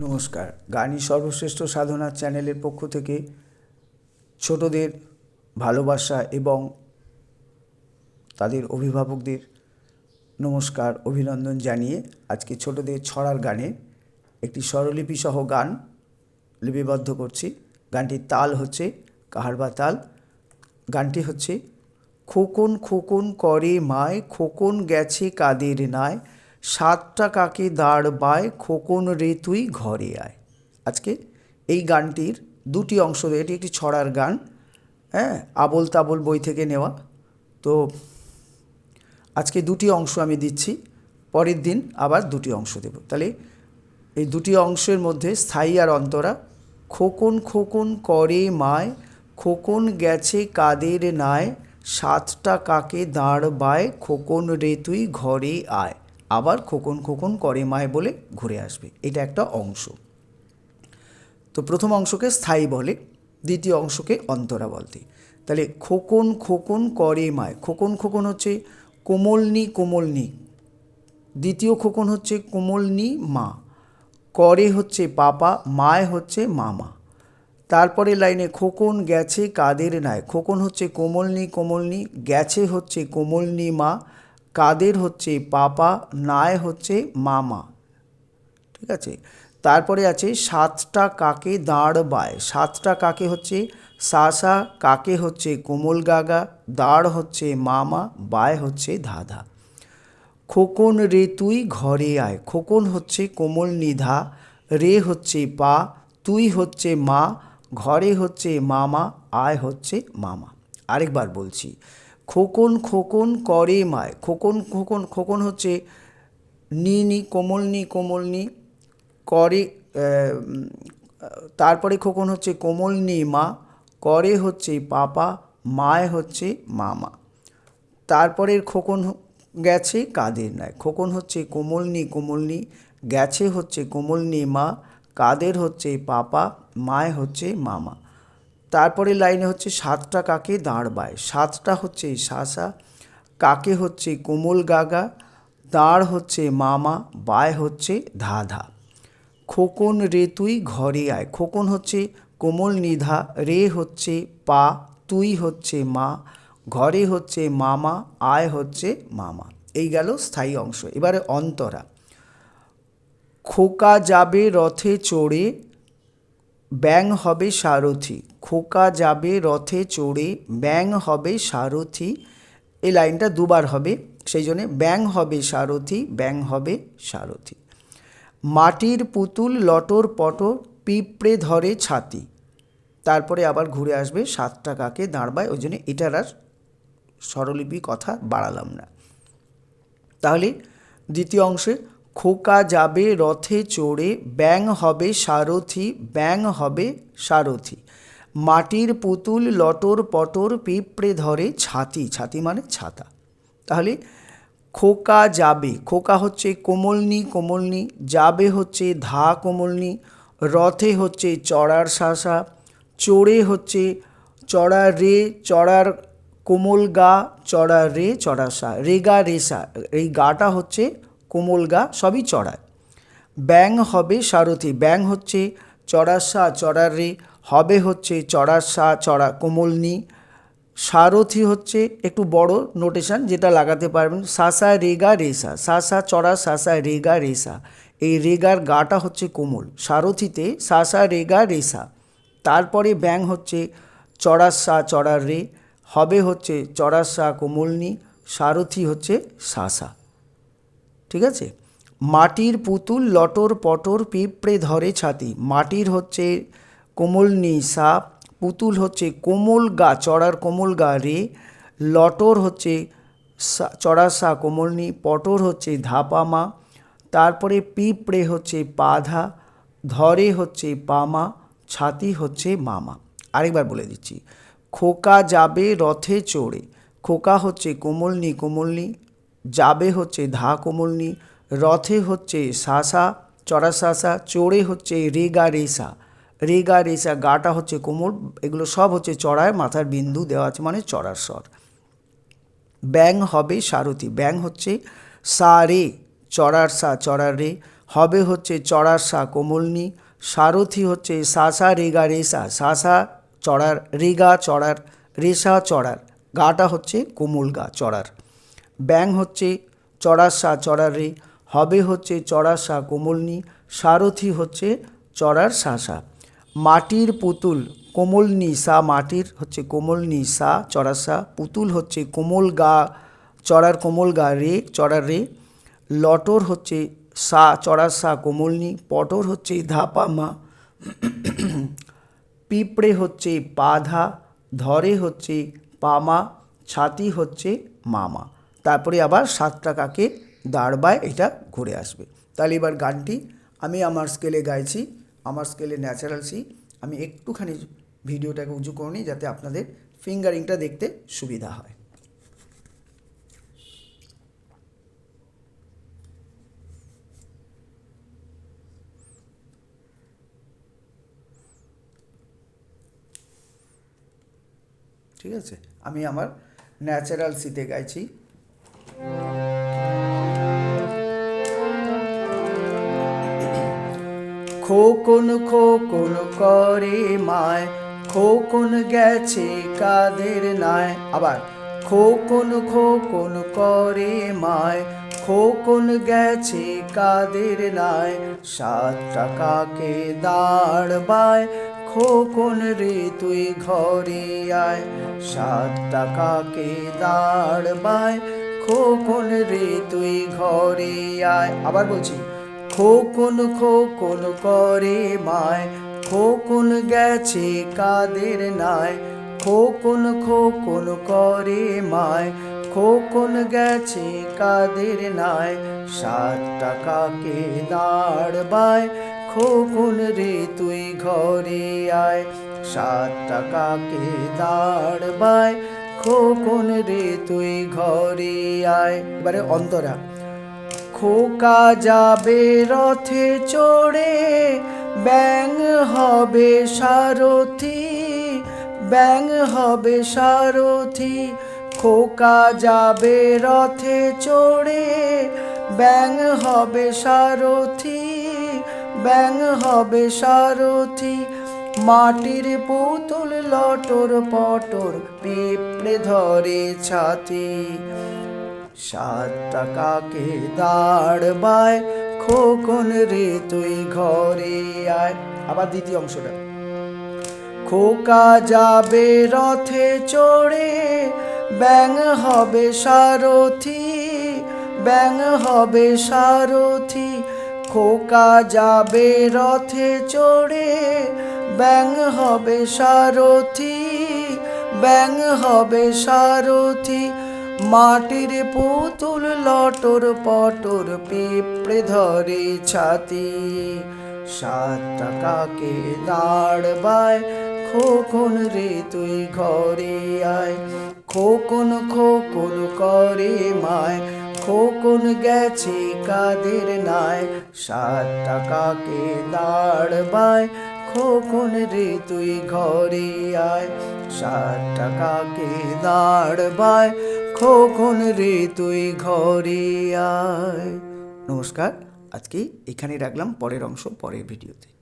নমস্কার। গানই সর্বশ্রেষ্ঠ সাধনা চ্যানেলের পক্ষ থেকে ছোটদের ভালোবাসা এবং তাদের অভিভাবকদের নমস্কার, অভিনন্দন জানিয়ে আজকে ছোটদের ছড়ার গানে একটি স্বরলিপি সহ গান লিপিবদ্ধ করছি। গানটির তাল হচ্ছে কাহারবা তাল? গানটি হচ্ছে, খোকন খোকন করে মায়, খোকন গেছে কাদের নায়। সাতটা কাকে দাঁড় বায় খোকন রে তুই ঘরে আয়। আজকে এই গানটির দুটি অংশ এটি একটি ছড়ার গান হ্যাঁ আবল তাবল বই থেকে নেওয়া। তো আজকে দুটি অংশ আমি দিচ্ছি, পরের দিন আবার দুটি অংশ দেব। তাহলে এই দুটি অংশের মধ্যে স্থায়ী আর অন্তরা, খোকন খোকন করে মায়, খোকন গেছে কাদের নায়, সাতটা কাকে দাঁড় বায় খোকন রে তুই ঘরে আয়। আবার খোকন খোকন করে মায় বলে ঘুরে আসবে। এটা একটা অংশ। তো প্রথম অংশকে স্থায়ী বলে, দ্বিতীয় অংশকে অন্তরা বলতে তাহলে খোকন খোকন করে মায়, খোকন খোকন হচ্ছে কোমলনি কোমলনি। দ্বিতীয় খোকন হচ্ছে কোমলনি মা। করে হচ্ছে পাপা, মায় হচ্ছে মামা। তারপরে লাইনে খোকন গেছে কাদের নায় খোকন হচ্ছে কোমলনি কোমলনি, গেছে হচ্ছে কোমলনি মা। কাদের হচ্ছে পাপা, নায় হচ্ছে মামা। ঠিক আছে? তারপরে আছে সাতটা কাকে দাঁড় বায়। সাতটা কাকে হচ্ছে? সাসা, কাকে হচ্ছে কোমল গাগা, দাঁড় হচ্ছে মামা, বায় হচ্ছে ধাধা। খোকন রে তুই ঘরে আয়। খোকন হচ্ছে কোমল নিধা, রে হচ্ছে পা, তুই হচ্ছে মা, ঘরে হচ্ছে মামা, আয় হচ্ছে মামা। আরেকবার বলছি। খোকন খোকন করে মায়। খোকন খোকন খোকন হচ্ছে নি নি, কোমল নি কোমল নি, করে তারপরে খোকন হচ্ছে কোমল নি, মা। করে হচ্ছে পাপা, মায় হচ্ছে মামা। তারপরের খোকন গেছে কাদের নয় খোকন হচ্ছে কোমল কোমলনি কোমলনি গেছে হচ্ছে কোমল কোমলনি মা। কাদের হচ্ছে পাপা, মায় হচ্ছে মামা। তারপরে লাইনে হচ্ছে সাতটা কাকে দাঁড়বায়। সাতটা হচ্ছে শাসা কাকে হচ্ছে কোমল গাগা, দাঁড় হচ্ছে মামা, বায় হচ্ছে ধাধা। খোকন রে তুই ঘরে আয়। খোকন হচ্ছে কোমল নিধা, রে হচ্ছে পা, তুই হচ্ছে মা, ঘরে হচ্ছে মামা, আয় হচ্ছে মামা। এই গেল স্থায়ী অংশ। এবারে অন্তরা। খোকা যাবে রথে চড়ে ব্যাং হবে সারথি। খোকা যাবে, রথে চড়ে ব্যাং হবে সারথি, এই লাইনটা দুবার হবে, সেই জন্যে ব্যাং হবে সারথি ব্যাং হবে সারথি। মাটির পুতুল, লটর পটর, পিঁপড়ে ধরে ছাতি। তারপরে আবার ঘুরে আসবে সাতটা কাকে দাঁড়বায়, ওই জন্য এটার আর স্বরলিপি কথা বাড়ালাম না। তাহলে দ্বিতীয় অংশে, খোকা যাবে, রথে চড়ে ব্যাং হবে সারথি ব্যাং হবে সারথি। মাটির পুতুল লটর পটর পিঁপড়ে ধরে ছাতি ছাতি মানে ছাতা। তাহলে খোকা যাবে, খোকা হচ্ছে কোমলনি কোমলনি যাবে হচ্ছে ধা কোমলনি, রথে হচ্ছে চড়ার শাসা চড়ে হচ্ছে চড়া রে, চড়ার কোমল গা চড়া রে চড়া সা রেগা রেসা এই গাটা হচ্ছে কোমল গা, সবই চড়ায়। ব্যাং হবে সারথি ব্যাং হচ্ছে চড়ার সা, চড়ার রে হবে হচ্ছে চড়ার সা, চড়া কোমলনি। সারথি হচ্ছে একটু বড় নোটেশন যেটা লাগাতে পারবেন সাসা রেগা রেসা সাসা চড়া সাসা রেগা রেসা এই রেগার গাটা হচ্ছে কোমল। সারথিতে সাসা রেগা রেসা তারপরে ব্যাং হচ্ছে চড়ার সা চড়ার রে। হবে হচ্ছে চড়ার সা, কোমলনি। সারথি হচ্ছে সাসা ঠিক আছে? মাটির পুতুল লটর পটর পিঁপড়ে ধরে ছাতি। মাটির হচ্ছে কোমলনি সা পুতুল হচ্ছে কোমল গা, চড়ার কোমল গা রে। লটর হচ্ছে চড়া সা কোমলনি পটর হচ্ছে ধাপামা তারপরে পিঁপড়ে হচ্ছে পাধা ধরে হচ্ছে পামা ছাতি হচ্ছে মামা আরেকবার বলে দিচ্ছি, খোকা যাবে রথে চড়ে। খোকা হচ্ছে কোমলনি কোমলনি যাবে হচ্ছে ধা কোমলনি রথে হচ্ছে শাসা চড়া শাসা চড়ে হচ্ছে রেগা রেসা রেগা রেসা গাটা হচ্ছে কোমল এগুলো সব হচ্ছে চড়ায়, মাথার বিন্দু দেওয়া আছে মানে চড়ার স্বর। ব্যাং হবে সারথি, ব্যাং হচ্ছে সা, রে, চড়ার সা, চড়ার রে। হবে হচ্ছে চড়ার সা, কোমলনি। সারথি হচ্ছে সাসা রেগা রেসা সাসা চড়ার, রেগা, চড়ার রেসা চড়ার। গাটা হচ্ছে কোমল গা, চড়ার। ব্যাং হচ্ছে চড়ার সা, চড়ার রে। হবে হচ্ছে চড়ার সা, কোমলনি। সারথি হচ্ছে চড়ার সাসা মাটির পুতুল, কোমল নি সা মাটির হচ্ছে কোমল নি সা চড়ার সা পুতুল হচ্ছে কোমল গা, চড়ার কোমল গা রে, চড়ার রে, লটর হচ্ছে সা চড়ার সা কোমলনি পটর হচ্ছে ধাপা মা, পিঁপড়ে হচ্ছে পাধা ধরে হচ্ছে পামা ছাতি হচ্ছে মামা তারপরে আবার সাতটা কাকে দাঁড়বায় এটা ঘুরে আসবে। তাহলে এবার গানটি আমি আমার স্কেলে গাইছি। আমার স্কেলে ন্যাচারাল সি আমি একটুখানি ভিডিওটাকে উঁচু করে নিই যাতে আপনাদের ফিঙ্গারিংটা দেখতে সুবিধা হয়। ঠিক আছে? আমি আমার ন্যাচারাল সিতে গাইছি। খোকন খোকন করে মায়, খোকন গেছে কাদের নায়। আবার, খোকন খোকন করে মায়, খোকন গেছে কাদের নায়। সাত টাকাকে দাঁড়বায় খোকন রে তুই ঘরে আয়। সাত টাকাকে দাঁড়বায় খোকন রে তুই ঘরে আয়। আবার বলছি খোকন খোকন করে মায়, খোকন গেছে কাদের নাই খোকন খোকন করে মায়, খোকন গেছে কাদের নাই সাত টাকাকে দাঁড়বায় খোকন রে তুই ঘরে আয়, সাত টাকাকে দাঁড়বায় খোকন রে তুই ঘরে আয়। এবারে অন্তরা। খোকা যাবে রথে চড়ে ব্যাং হবে সারথি ব্যাং হবে সারথি। খোকা যাবে রথে চড়ে ব্যাং হবে সারথি ব্যাং হবে সারথি। মাটির পুতুল লটর পটর পিঁপড়ে ধরে ছাতি। সাত টাকাকে দাঁড়বায় খোকন রে তুই ঘরে আয়। আবার দ্বিতীয় অংশটা। খোকা যাবে রথে চড়ে ব্যাং হবে সারথি ব্যাং হবে সারথি। খোকা যাবে রথে চড়ে ব্যাং হবে সারথি ব্যাং হবে সারথি। মাটির পুতুল লটর পটর পিঁপড়ে ধরে ছাতি। সাত টাকাকে দাঁড়বায় খোকন রে তুই ঘরে আয়। খোকন খোকন করে মায়, খোকন গেছে কাদের নাই সাত টাকাকে দাঁড়বায় খোকন রে তুই ঘরে আয়। সাত টাকাকে দাঁড়বায় খোকন রে তুই ঘরে আয়? নমস্কার আজকে এখানে রাখলাম পরের অংশ পরের ভিডিওতে।